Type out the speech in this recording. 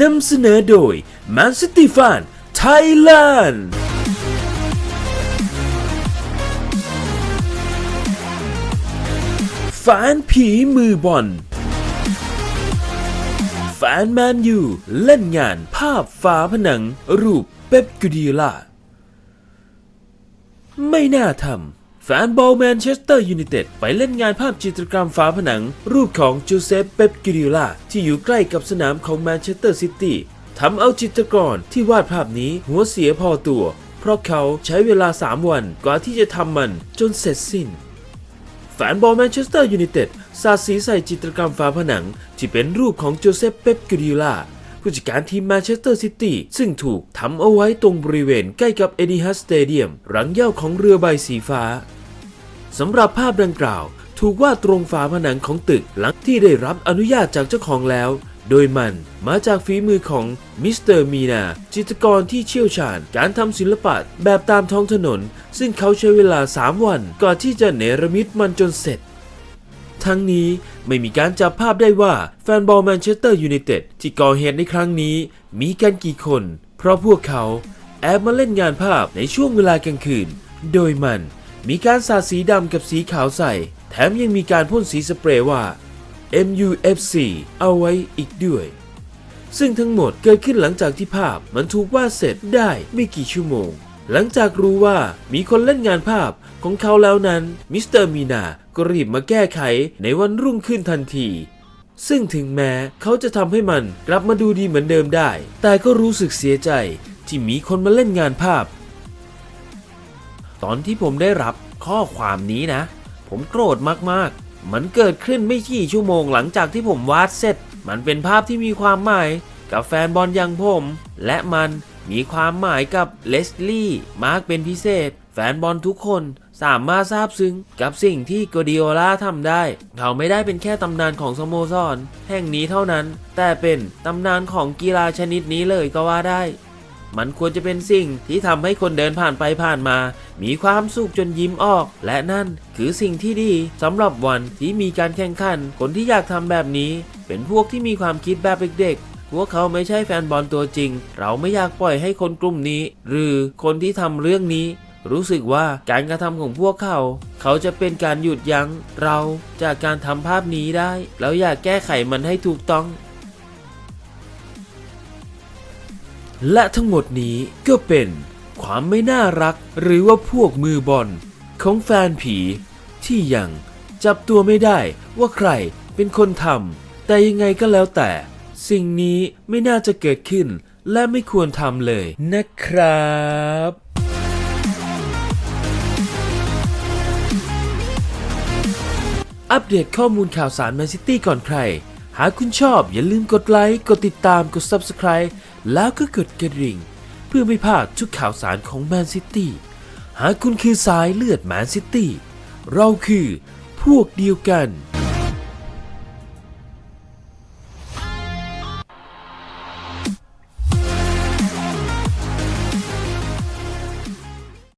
นำเสนอโดย Man City Fan Thailand แฟนผีมือบอลแฟนแมนยูเล่นงานภาพฝาผนังรูปเป๊ปกูดิโอลาไม่น่าทำ แฟนบอลแมนเชสเตอร์ยูไนเต็ดไปเล่นงานภาพจิตรกรรมฝาผนัง รูปของจูเซปเปปกิริโอลาที่อยู่ใกล้กับสนามของแมนเชสเตอร์ซิตี้ทำเอาจิตรกรที่วาดภาพนี้หัวเสียพอตัว เพราะเขาใช้เวลา 3 วันกว่าที่จะทำมันจนเสร็จสิ้น แฟนบอลแมนเชสเตอร์ยูไนเต็ดสาดสีใส่จิตรกรรมฝาผนัง ที่เป็นรูปของโจเซปเปปกิริโอลาผู้จัดการทีมแมนเชสเตอร์ซิตี้ซึ่งถูกทำเอาไว้ตรงบริเวณใกล้กับเอดิฮัสสเตเดียมรังเย้าของเรือใบสีฟ้า สำหรับภาพดังกล่าว ถูกวาดตรงฝาผนังของตึกหลังที่ได้รับอนุญาตจากเจ้าของแล้ว โดยมันมาจากฝีมือของมิสเตอร์มีนาจิตรกรที่เชี่ยวชาญการทำศิลปะแบบตามท้องถนน ซึ่งเขาใช้เวลา 3 วันก่อนที่จะเนรมิตมันจนเสร็จทั้งนี้ไม่มีการจับภาพได้ว่าแฟนบอลแมนเชสเตอร์ยูไนเต็ดที่ก่อเหตุในครั้งนี้ มีกันกี่คน เพราะพวกเขาแอบมาเล่นงานภาพในช่วงเวลากลางคืน โดยมัน มีการสาดสีดำกับสีขาวใส่ แถมยังมีการพ่นสีสเปรย์ว่า MUFC เอาไว้อีกด้วย ซึ่งทั้งหมดเกิดขึ้นหลังจากที่ภาพมันถูกวาดเสร็จได้ไม่กี่ชั่วโมง หลังจากรู้ว่ามีคนเล่นงานภาพของเขาแล้วนั้นมิสเตอร์มีนาก็รีบมาแก้ไขในวันรุ่งขึ้นทันที ซึ่งถึงแม้เขาจะทำให้มันกลับมาดูดีเหมือนเดิมได้ แต่ก็รู้สึกเสียใจที่มีคนมาเล่นงานภาพ ตอนที่ผมได้รับข้อความนี้นะ ผมโกรธมากๆ มันเกิดขึ้นไม่กี่ชั่วโมงหลังจากที่ผมวาดเสร็จ มันเป็นภาพที่มีความหมายกับแฟนบอลอย่างผม และมันมีความหมายกับเลสลี่มากเป็นพิเศษ แฟนบอลทุกคนสามารถซาบซึ้งกับสิ่งที่โกดิโอลาทำได้ เขาไม่ได้เป็นแค่ตำนานของสโมสร แห่งนี้เท่านั้น แต่เป็นตำนานของกีฬาชนิดนี้เลยก็ว่าได้ มันควรจะเป็นสิ่งที่ทำให้คนเดินผ่านไปผ่านมา มีความสุขจนยิ้มออก และนั่นคือสิ่งที่ดีสำหรับวันที่มีการแข่งขัน คนที่อยากทำแบบนี้ เป็นพวกที่มีความคิดแบบเด็กๆพวกเขาไม่ใช่แฟนบอลตัวจริง เราไม่อยากปล่อยให้คนกลุ่มนี้ หรือคนที่ทำเรื่องนี้ รู้สึกว่าการกระทำของพวกเขา เขาจะเป็นการหยุดยั้งเราจากการทำภาพนี้ได้ แล้วอยากแก้ไขมันให้ถูกต้อง และทั้งหมดนี้ก็เป็นความไม่น่ารักหรือว่าพวกมือบอลของแฟนผี ที่ยังจับตัวไม่ได้ว่าใครเป็นคนทำแต่ยังไงก็แล้วแต่ สิ่งนี้ไม่น่าจะเกิดขึ้น และไม่ควรทำเลยนะครับอัปเดตข้อมูลข่าวสารแมนซิตี้ก่อนใคร หากคุณชอบอย่าลืมกดไลค์ กดติดตาม กด Subscribe แล้วก็กดกระดิ่ง เพื่อไม่พลาดทุกข่าวสารของแมนซิตี้ หากคุณคือสายเลือดแมนซิตี้ เราคือพวกเดียวกัน